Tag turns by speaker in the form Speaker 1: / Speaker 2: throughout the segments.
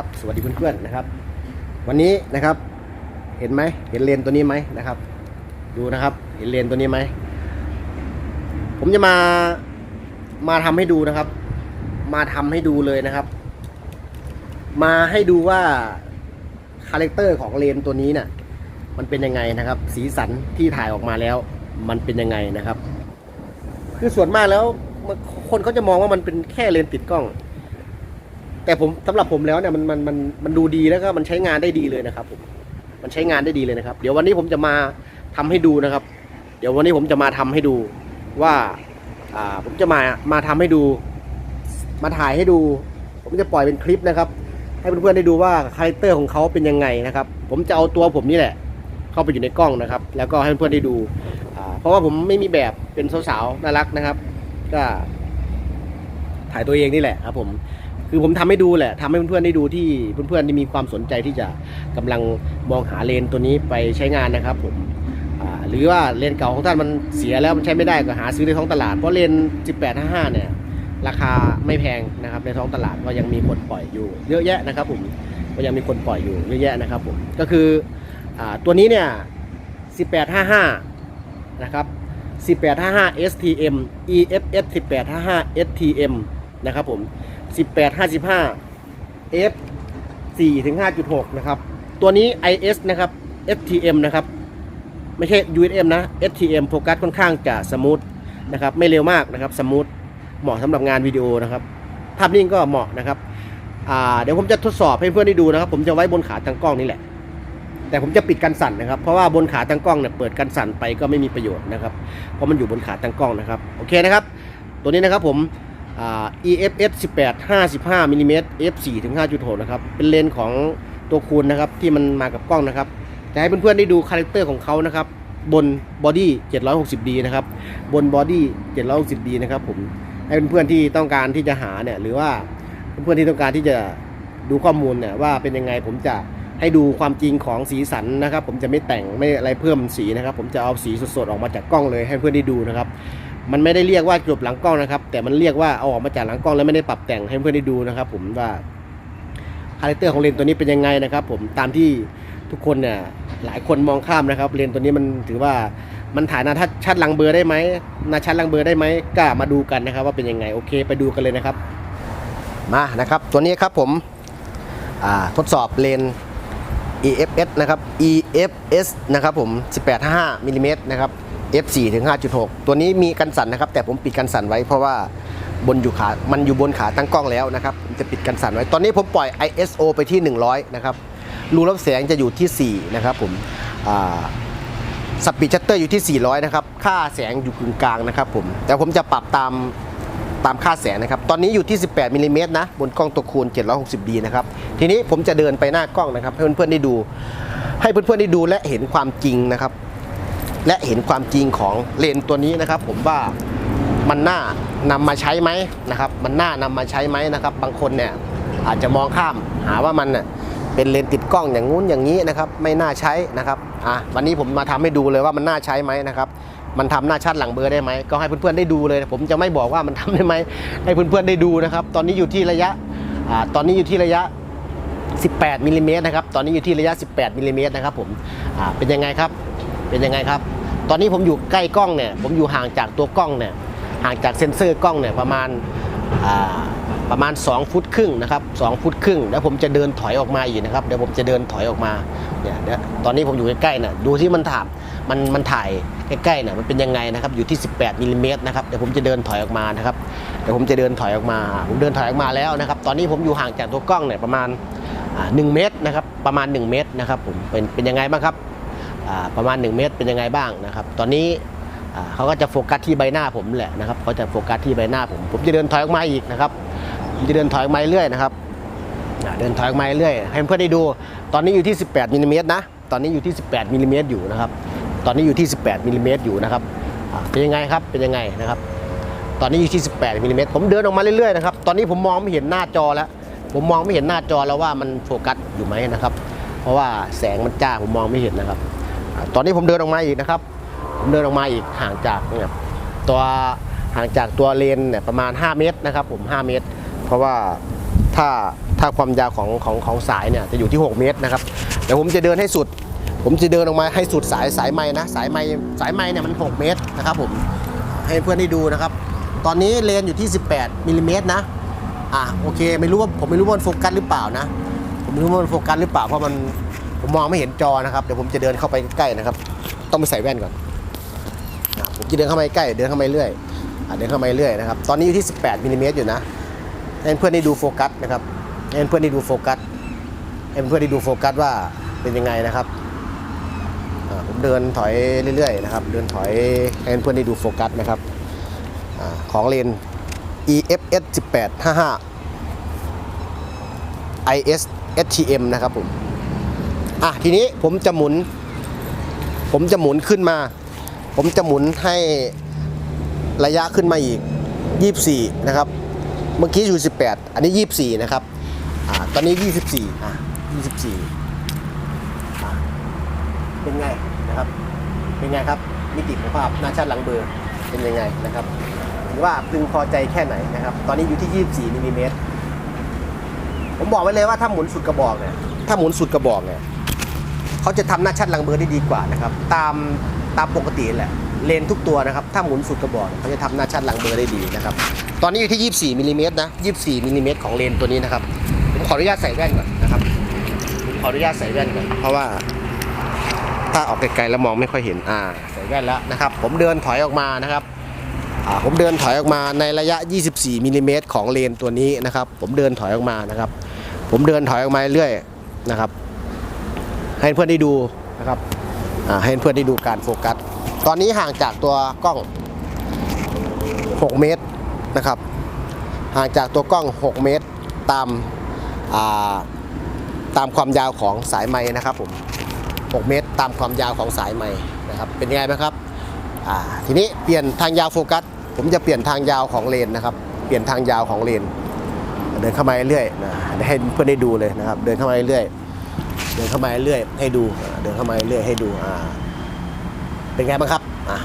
Speaker 1: ครับสวัสดีเพื่อนๆนะครับ วันนี้นะครับเห็นไหมเห็นเลนตัวนี้ไหมนะครับ ดูนะครับเห็นเลนตัวนี้ไหมผมจะมามาทำให้ดูนะครับ มาทำให้ดูเลยนะครับ มาให้ดูว่าคาแรคเตอร์ของเลนตัวนี้น่ะมันเป็นยังไงนะครับ สีสันที่ถ่ายออกมาแล้ว มันเป็นยังไงนะครับ คือส่วนมากแล้วคนเขาจะมองว่ามันเป็นแค่เลนติดกล้อง แต่ผมสำหรับผมแล้วเนี่ยมันมันมันมันดูดีแล้วก็มันใช้งานได้ดีเลยนะครับผมมันใช้งานได้ดีเลยนะครับ เดี๋ยววันนี้ผมจะมาทำให้ดูนะครับ เดี๋ยววันนี้ผมจะมาทำให้ดูว่าอ่าผมจะมามาทำให้ดู มาถ่ายให้ดู ผมจะปล่อยเป็นคลิปนะครับ ให้เพื่อนๆได้ดูว่าคาแรคเตอร์ของเขาเป็นยังไงนะครับ ผมจะเอาตัวผมนี่แหละ เข้าไปอยู่ในกล้องนะครับ แล้วก็ให้เพื่อนๆได้ดูเพราะว่าผมไม่มีแบบเป็นสาวๆน่ารักนะครับ ก็ถ่ายตัวเองนี่แหละครับผม คือผมทำให้ดูแหละทำให้เพื่อนๆได้ดูที่เพื่อนๆที่มีความสนใจที่จะกำลังมองหาเลนตัวนี้ไปใช้งานนะครับผมหรือว่าเลนเก่าของท่านมันเสียแล้วมันใช้ไม่ได้ก็หาซื้อในท้องตลาดเพราะเลนส์1855 เนี่ยราคาไม่แพงนะครับในท้องตลาดก็ยังมีคนปล่อยอยู่เยอะแยะนะครับผมก็ยังมีคนปล่อยอยู่เยอะแยะนะครับผมก็คืออตัวนี้เนี่ย 1855 นะครับ 1855 STM EFS 1855 STM นะครับผม 1855 F 4ถึง5.6 นะครับ ตัวนี้ IS นะครับ STM นะครับ ไม่ใช่ USM นะ STM โฟกัสค่อนข้างจะสมูทนะครับ ไม่เร็วมากนะครับ สมูท เหมาะสำหรับงานวิดีโอนะครับ ภาพนิ่งก็เหมาะนะครับ เดี๋ยวผมจะทดสอบให้เพื่อนได้ดูนะครับ ผมจะไว้บนขาตั้งกล้องนี่แหละ แต่ผมจะปิดกันสั่นนะครับ เพราะว่าบนขาตั้งกล้องเนี่ยเปิดกันสั่นไปก็ไม่มีประโยชน์นะครับ เพราะมันอยู่บนขาตั้งกล้องนะครับ โอเคนะครับ ตัวนี้นะครับผม EFS 18 55มิลลิเมตร f 4 ถึง5.6นะครับ เป็นเลนส์ของตัวคูณนะครับ ที่มันมากับกล้องนะครับ จะให้เพื่อนๆได้ดูคาแรคเตอร์ของเขานะครับ บนบอดี้ 760D นะครับ บนบอดี้ 760D นะครับผม ให้เพื่อนๆที่ต้องการที่จะหาเนี่ย หรือว่าเพื่อนๆที่ต้องการที่จะดูข้อมูลเนี่ยว่าเป็นยังไงผมจะให้ดูความจริงของสีสันนะครับ ผมจะไม่แต่งไม่อะไรเพิ่มสีนะครับ ผมจะเอาสีสดๆออกมาจากกล้องเลยให้เพื่อนได้ดูนะครับ มันไม่ได้เรียกว่าจบหลังกล้องนะครับ แต่มันเรียกว่าเอาออกมาจากหลังกล้องแล้วไม่ได้ปรับแต่งให้เพื่อนได้ดูนะครับ ผมว่าคาแรคเตอร์ของเลนตัวนี้เป็นยังไงนะครับ ผมตามที่ทุกคนเนี่ยหลายคนมองข้ามนะครับ เลนตัวนี้มันถือว่ามันถ่ายหนาทัดชัดลังเบอร์ได้ไหมหนาชัดลังเบอร์ได้ไหมก็มาดูกันนะครับ ว่าเป็นยังไงโอเค ไปดูกันเลยนะครับ มานะครับ ตัวนี้ครับผมทดสอบเลน EFS นะครับ EFS นะครับผม 1855มิลลิเมตรนะครับ f4 ถึง 5.6 ตัวนี้มีกันสั่นนะครับ แต่ผมปิดกันสั่นไว้เพราะว่าบนอยู่ขา มันอยู่บนขาตั้งกล้องแล้วนะครับจะปิดกันสั่นไว้ ตอนนี้ผมปล่อย ISO ไปที่ 100 นะครับ รูรับแสงจะอยู่ที่ 4 นะครับผมสปีดชัตเตอร์อยู่ที่ 400 นะครับ ค่าแสงอยู่กึ่งกลางนะครับผม แต่ผมจะปรับตามตามค่าแสงนะครับ ตอนนี้อยู่ที่ 18มิลลิเมตรนะ บนกล้องตัวคูณ 760D นะครับ ทีนี้ผมจะเดินไปหน้ากล้องนะครับ ให้เพื่อนๆได้ดู ให้เพื่อนๆได้ดูและเห็นความจริงนะครับ และเห็นความจริงของเลนตัวนี้นะครับ ผมว่ามันน่านำมาใช้ไหมนะครับ มันน่านำมาใช้ไหมนะครับ บางคนเนี่ยอาจจะมองข้ามหาว่ามันเป็นเลนติดกล้องอย่างงู้นอย่างนี้นะครับ ไม่น่าใช้นะครับอะวันนี้ผมมาทำให้ดูเลยว่ามันน่าใช้ไหมนะครับมันทำหน้าชัดหลังเบอร์ได้ไหมก็ให้เพื่อนๆได้ดูเลย ผมจะไม่บอกว่ามันทำได้ไหมให้เพื่อนๆได้ดูนะครับ ตอนนี้อยู่ที่ระยะอ่าตอนนี้อยู่ที่ระยะ 18มิลลิเมตรนะครับตอนนี้อยู่ที่ระยะ 18มิลลิเมตรนะครับผมอ่าเป็นยังไงครับ เป็นยังไงครับ ตอนนี้ผมอยู่ใกล้กล้องเนี่ย ผมอยู่ห่างจากตัวกล้องเนี่ย ห่างจากเซ็นเซอร์กล้องเนี่ยประมาณประมาณ 2 ฟุตครึ่งนะครับ2ฟุตครึ่งแล้วผมจะเดินถอยออกมาอีกนะครับเดี๋ยวผมจะเดินถอยออกมาเนี่ยเดี๋ยวตอนนี้ผมอยู่ใกล้ๆน่ะดูที่มันถามมันมันถ่ายใกล้ๆน่ะมันเป็นยังไงนะครับอยู่ที่ 18มิลลิเมตรนะครับเดี๋ยวผมจะเดินถอยออกมานะครับเดี๋ยวผมจะเดินถอยออกมา ผมเดินถอยออกมาแล้วนะครับ ตอนนี้ผมอยู่ห่างจากตัวกล้องเนี่ยประมาณอ่า1เมตรนะครับประมาณ 1 เมตรนะครับผมเป็นเป็นยังไงบ้างครับ ประมาณ 1 เมตรเป็นยังไงบ้างนะครับ ตอนนี้เขาก็จะโฟกัสที่ใบหน้าผมแหละนะครับเขาจะโฟกัสที่ใบหน้าผม ผมจะเดินถอยออกมาอีกนะครับผมจะเดินถอยออกมาเรื่อยนะครับเดินถอยออกมาเรื่อยให้เพื่อนได้ดู ตอนนี้อยู่ที่ 18มิลลิเมตรนะ ตอนนี้อยู่ที่ 18มิลลิเมตรอยู่นะครับ ตอนนี้อยู่ที่ 18มิลลิเมตรอยู่นะครับ เป็นยังไงครับ เป็นยังไงนะครับ ตอนนี้อยู่ที่ 18มิลลิเมตรผมเดินออกมาเรื่อยๆนะครับ ตอนนี้ผมมองไม่เห็นหน้าจอแล้ว ผมมองไม่เห็นหน้าจอแล้วว่ามันโฟกัสอยู่ไหมนะครับ เพราะว่าแสงมันจ้าผมมองไม่เห็นนะครับ ตอนนี้ผมเดินออกมาอีกนะครับผมเดินออกมาอีกห่างจากเนี่ยตัวห่างจากตัวเลนเนี่ยประมาณ 5 เมตรนะครับผม 5 เมตร เพราะว่าถ้าถ้าความยาวของของของสายเนี่ยจะอยู่ที่ 6 เมตรนะครับเดี๋ยวผมจะเดินให้สุด ผมจะเดินออกมาให้สุดสายสายไม้นะสายไม้สายไม้เนี่ยมัน 6 เมตรนะครับผมให้เพื่อนได้ดูนะครับ ตอนนี้เลนอยู่ที่ 18มิลลิเมตรนะอะโอเคไม่รู้ว่าผมไม่รู้ว่ามันโฟกัสหรือเปล่านะ ผมไม่รู้ว่ามันโฟกัสหรือเปล่าเพราะมัน ผมมองไม่เห็นจอนะครับเดี๋ยวผมจะเดินเข้าไปใกล้นะครับ ต้องไปใส่แว่นก่อนผมจะเดินเข้ามาใกล้เดินเข้ามาเรื่อยเดินเข้ามาเรื่อยนะครับตอนนี้อยู่ที่ 18มิลลิเมตรอยู่นะให้เพื่อนได้ดูโฟกัสนะครับให้เพื่อนได้ดูโฟกัสให้เพื่อนได้ดูโฟกัสว่าเป็นยังไงนะครับผมเดินถอยเรื่อยๆนะครับเดินถอยให้เพื่อนได้ดูโฟกัสนะครับอของเลน EFS 1855 IS STM นะครับผม อะทีนี้ผมจะหมุน ผมจะหมุนขึ้นมา ผมจะหมุนให้ระยะขึ้นมาอีก 24 นะครับ เมื่อกี้อยู่ 18 อันนี้ 24 นะครับอ่าตอนนี้ 24อะ24อะเป็นไงนะครับ เป็นไงครับมิติของภาพหน้าชัดหลังเบอร์เป็นยังไงนะครับถือว่าพึงพอใจแค่ไหนนะครับ ตอนนี้อยู่ที่ 24มิลลิเมตรผมบอกไว้เลยว่าถ้าหมุนสุดกระบอกเนี่ยถ้าหมุนสุดกระบอกเนี่ย เขาจะทำหน้าชัดหลังเบอร์ได้ดีกว่านะครับตามตามปกติแหละเลนทุกตัวนะครับถ้าหมุนสุดกระบอกเขาจะทำหน้าชัดหลังเบอร์ได้ดีนะครับตอนนี้อยู่ที่ 24มิลลิเมตรนะ24มิลลิเมตรของเลนตัวนี้นะครับผมขออนุญาตใส่แว่นก่อนนะครับผมขออนุญาตใส่แว่นก่อนเพราะว่าถ้าออกไกลๆแล้วมองไม่ค่อยเห็นอ่าใส่แว่นแล้วนะครับ ผมเดินถอยออกมานะครับอ่าผมเดินถอยออกมาในระยะ 24มิลลิเมตรของเลนตัวนี้นะครับ ผมเดินถอยออกมานะครับ ผมเดินถอยออกมาเรื่อยนะครับ ให้เพื่อนได้ดูนะครับให้เพื่อนได้ดูการโฟกัส ตอนนี้ห่างจากตัวกล้อง 6 เมตรนะครับ ห่างจากตัวกล้อง 6 เมตรตามาตามความยาวของสายไม้นะครับผม 6 เมตรตามความยาวของสายไม้นะครับ เป็นยังไงบ้างครับ ทีนี้เปลี่ยนทางยาวโฟกัส ผมจะเปลี่ยนทางยาวของเลนนะครับ เปลี่ยนทางยาวของเลน เดินเข้ามาเรื่อยๆนะให้เพื่อนได้ดูเลยนะครับ เดินเข้ามาเรื่อยๆ เดินเข้ามาเรื่อยให้ดูเดินเข้ามาเรื่อยให้ดูอ่าเป็นไงบ้างครับอ่า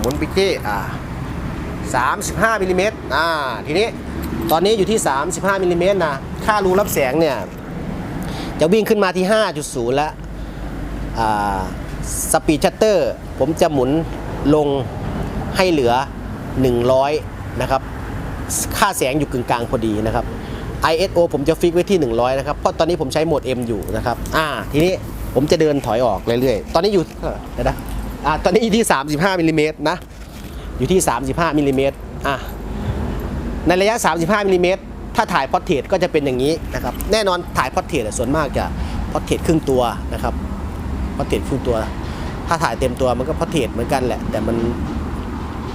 Speaker 1: หมุนปิกที่อ่า35มิลลิเมตรอ่าทีนี้ตอนนี้อยู่ที่ 35มิลลิเมตรนะค่ารูรับแสงเนี่ยจะวิ่งขึ้นมาที่ 5.0 แล้วอ่าสปีดชัตเตอร์ ผมจะหมุนลงให้เหลือ 100 นะครับ ค่าแสงอยู่กึ่งกลางพอดีนะครับ ISO ผมจะฟิกไว้ที่ 100 นะครับ เพราะตอนนี้ผมใช้โหมด M อยู่นะครับ อ่า ทีนี้ผมจะเดินถอยออกเรื่อยๆ ตอนนี้อยู่เดี๋ยวนะ อ่า ตอนนี้อยู่ที่ 35มิลลิเมตรนะ อยู่ที่ 35มิลลิเมตรอะ ในระยะ 35มิลลิเมตรถ้าถ่ายพอร์เทรตก็จะเป็นอย่างนี้นะครับ แน่นอนถ่ายพอร์เทรตส่วนมากจะพอร์เทรตครึ่งตัวนะครับ พอร์เทรตครึ่งตัว ถ้าถ่ายเต็มตัวมันก็พอร์เทรตเหมือนกันแหละ แต่มัน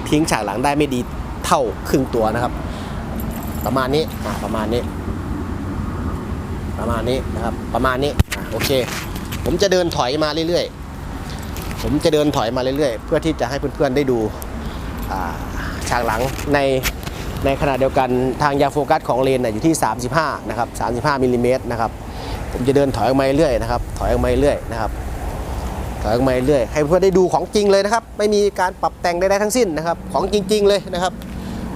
Speaker 1: ทิ้งฉากหลังได้ไม่ดีเท่าครึ่งตัวนะครับ ประมาณนี้อะประมาณนี้ ประมาณนี้นะครับประมาณนี้อะโอเค ผมจะเดินถอยมาเรื่อยๆ ผมจะเดินถอยมาเรื่อยๆ เพื่อที่จะให้เพื่อนๆได้ดูอ่าฉากหลังในในขณะเดียวกันทางยาโฟกัสของเลนน่ะอยู่ที่ 35 นะครับ 35มิลลิเมตรนะครับ ผมจะเดินถอยออกมาเรื่อยนะครับ ถอยออกมาเรื่อยนะครับ ถอยออกมาเรื่อยให้เพื่อนได้ดูของจริงเลยนะครับ ไม่มีการปรับแต่งใดๆทั้งสิ้นนะครับ ของจริง ๆ เลยนะครับ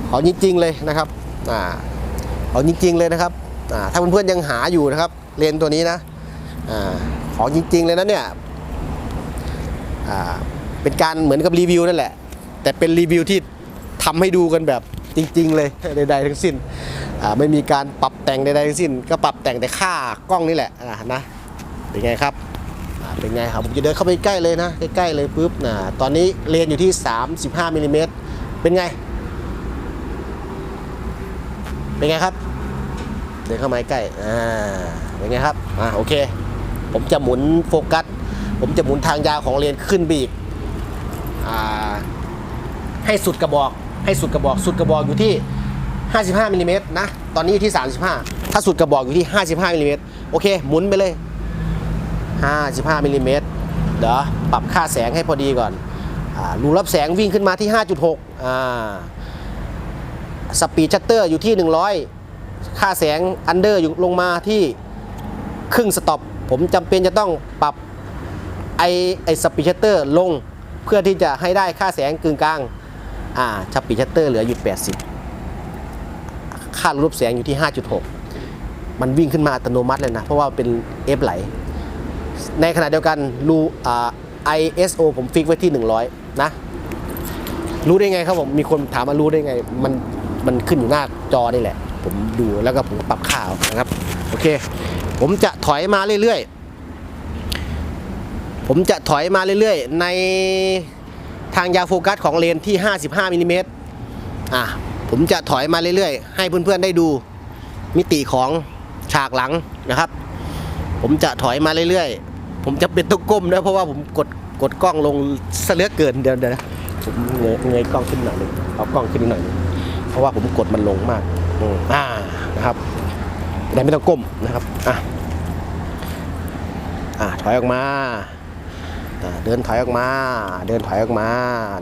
Speaker 1: ของจริงๆเลยนะครับ อ่าของจริงๆเลยนะครับอ่าถ้าเพื่อนๆยังหาอยู่นะครับ เลนตัวนี้นะอ่าของจริงๆเลยนะเนี่ยอ่าเป็นการเหมือนกับรีวิวนั่นแหละ แต่เป็นรีวิวที่ทำให้ดูกันแบบจริง ๆ เลยใดๆทั้งสิ้นอ่าไม่มีการปรับแต่งใดๆทั้งสิ้น ก็ปรับแต่งแต่ค่ากล้องนี่แหละอ่านะเป็นไงครับเป็นไงครับผมจะเดินเข้าไปใกล้เลยนะใกล้ๆเลยปุ๊บนะตอนนี้เลนอยู่ที่ 35มิลลิเมตรเป็นไง เป็นไงครับ เดินเข้ามาใกล้อ่าเป็นไงครับอ่าโอเค ผมจะหมุนโฟกัส ผมจะหมุนทางยาวของเลนขึ้นไปอีกอ่าให้สุดกระบอก ให้สุดกระบอก สุดกระบอกอยู่ที่ 55มิลลิเมตรนะ ตอนนี้อยู่ที่ 35 ถ้าสุดกระบอกอยู่ที่ 55มิลลิเมตรโอเค หมุนไปเลย 55มิลลิเมตรเดี๋ยวปรับค่าแสงให้พอดีก่อนอ่ารูรับแสงวิ่งขึ้นมาที่ 5.6อ่า สปีดชัตเตอร์อยู่ที่ 100 ค่าแสงอันเดอร์อยู่ลงมาที่ครึ่งสต็อปผมจำเป็นจะต้องปรับไอไอสปีดชัตเตอร์ลงเพื่อที่จะให้ได้ค่าแสงกึ่งกลางอ่าสปีดชัตเตอร์เหลืออยู่ 80 ค่ารูปแสงอยู่ที่ 5.6 มันวิ่งขึ้นมาอัตโนมัติเลยนะ เพราะว่าเป็น F ไหล ในขณะเดียวกันรูอ่า ISO ผมฟิกไว้ที่ 100 นะ รู้ได้ไงครับผม มีคนถามมารู้ได้ไง มัน มันขึ้นอยู่หน้าจอนี่แหละ ผมดูแล้วก็ผมปรับข่าวนะครับโอเค ผมจะถอยมาเรื่อยๆ ผมจะถอยมาเรื่อยๆ ในทางยาวโฟกัสของเลนที่ 55มิลลิเมตรอะผมจะถอยมาเรื่อยๆ ให้เพื่อนๆได้ดูมิติของฉากหลังนะครับ ผมจะถอยมาเรื่อยๆ ผมจะเป็นต้องก้มนะเพราะว่าผมกดกดกล้องลงเหลือเกินเดี๋ยวเดี๋ยวนะผมเงยเงยกล้องขึ้นหน่อยนึงเอากล้องขึ้นหน่อยนึง เพราะว่าผมกดมันลงมากอืมอ่านะครับได้ไม่ต้องก้มนะครับอะอ่าถอยออกมาอ่าเดินถอยออกมา เดินถอยออกมา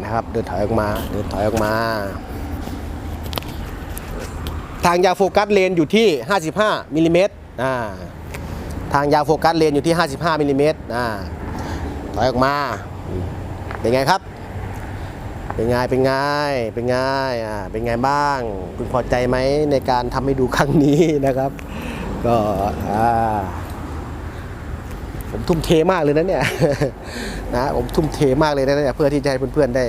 Speaker 1: นะครับ เดินถอยออกมา เดินถอยออกมา ทางยาวโฟกัสเลนอยู่ที่ 55มิลลิเมตรอ่าทางยาวโฟกัสเลนอยู่ที่ 55มิลลิเมตรอ่าถอยออกมาอืมเป็นไงครับ เป็นไง เป็นไง เป็นไง อ่า เป็นไงบ้าง คุณพอใจไหมในการทำให้ดูครั้งนี้นะครับ ก็อ่าผมทุ่มเทมากเลยนะเนี่ยนะผมทุ่มเทมากเลยนะเนี่ยเพื่อที่จะให้เพื่อนๆได้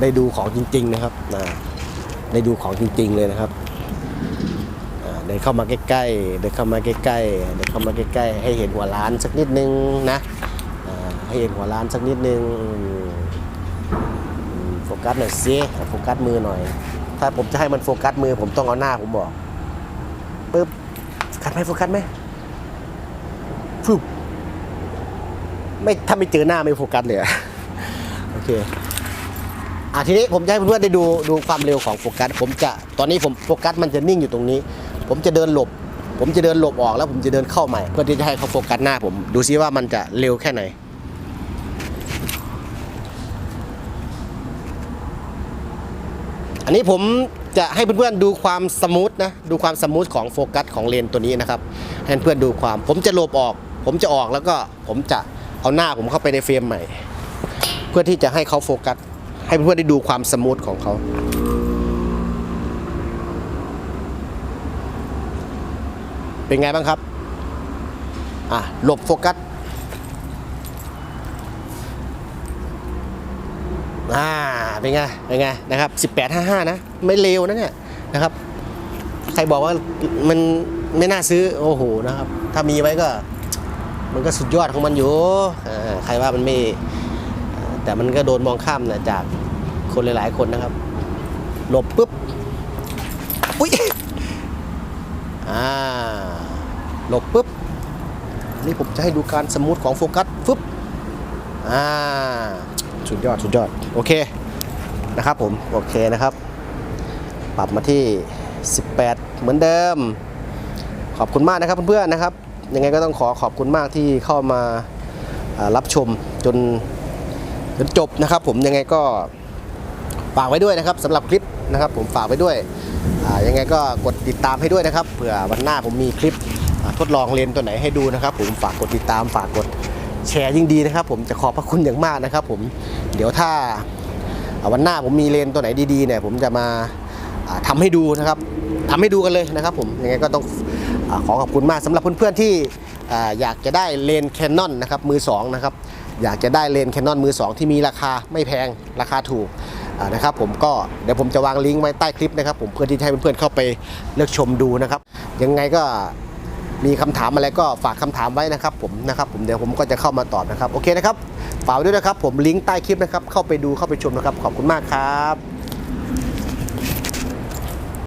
Speaker 1: ได้ดูของจริง ๆ นะครับนะได้ดูของจริง ๆ เลยนะครับอ่าเดินเข้ามาใกล้ๆเดินเข้ามาใกล้ๆเดินเข้ามาใกล้ๆ ให้เห็นหัวร้านสักนิดนึงนะอ่าให้เห็นหัวร้านสักนิดนึง โฟกัสหน่อยสิโฟกัสมือหน่อย ถ้าผมจะให้มันโฟกัสมือ ผมต้องเอาหน้าผมบอกปึ๊บโฟกัสไหมโฟกัสไหมฟึบไม่ถ้าไม่เจอหน้าไม่โฟกัสเลยอะโอเคอะทีนี้ผมจะให้เพื่อนๆได้ดูดูความเร็วของโฟกัส ผมจะตอนนี้ผมโฟกัสมันจะนิ่งอยู่ตรงนี้ ผมจะเดินหลบ ผมจะเดินหลบออกแล้วผมจะเดินเข้าใหม่ เพื่อที่จะให้เขาโฟกัสหน้าผม ดูซิว่ามันจะเร็วแค่ไหน อันนี้ผมจะให้เพื่อนๆดูความสมูทนะดูความสมูทของโฟกัสของเลนตัวนี้นะครับให้เพื่อนๆดูความ ผมจะหลบออก ผมจะออกแล้วก็ผมจะเอาหน้าผมเข้าไปในเฟรมใหม่ เพื่อที่จะให้เขาโฟกัส ให้เพื่อนๆได้ดูความสมูทของเขาเป็นไงบ้างครับ อะ หลบโฟกัส อ่า เป็นไง เป็นไงนะครับ 1855 นะ ไม่เลวนะเนี่ยนะครับ ใครบอกว่ามันไม่น่าซื้อ โอ้โหนะครับ ถ้ามีไว้ก็ มันก็สุดยอดของมันอยู่ ใครว่ามันไม่ แต่มันก็โดนมองข้ามนะจากคนหลาย ๆ คนนะครับ หลบปุ๊บ อุ้ย อ่า หลบปุ๊บ นี่ผมจะให้ดูการสมูทของโฟกัสฟึบอ่าสุดยอด สุดยอด โอเค นะครับผมโอเคนะครับ ปรับมาที่ 18 เหมือนเดิม ขอบคุณมากนะครับเพื่อนๆนะครับ ยังไงก็ต้องขอขอบคุณมากที่เข้ามารับชมจนจนจบนะครับ ผมยังไงก็ฝากไว้ด้วยนะครับสำหรับคลิปนะครับ ผมฝากไว้ด้วยยังไงก็กดติดตามให้ด้วยนะครับเผื่อวันหน้าผมมีคลิปทดลองเลนตัวไหนให้ดูนะครับ ผมฝากกดติดตามฝากกดแชร์ยิ่งดีนะครับ ผมจะขอบพระคุณอย่างมากนะครับ ผมเดี๋ยวถ้า วันหน้าผมมีเลนตัวไหนดีๆเนี่ยผมจะมาอ่าทำให้ดูนะครับทำให้ดูกันเลยนะครับผมยังไงก็ต้องอขอขอบคุณมากสำหรับเพื่อนๆที่ออยากจะได้เลนแคนนอนนะครับมือสองนะครับอยากจะได้เลนแคนนอนมือ 2 ที่มีราคาไม่แพงราคาถูกนะครับผมก็เดี๋ยวผมจะวางลิงก์ไว้ใต้คลิปนะครับผมเพื่อที่ให้เพื่อนๆเข้าไปเลือกชมดูนะครับยังไงก็ มีคำถามอะไรก็ฝากคำถามไว้นะครับผมนะครับผมเดี๋ยวผมก็จะเข้ามาตอบนะครับโอเคนะครับฝากด้วยนะครับผมลิงก์ใต้คลิปนะครับเข้าไปดูเข้าไปชมนะครับขอบคุณมากครับ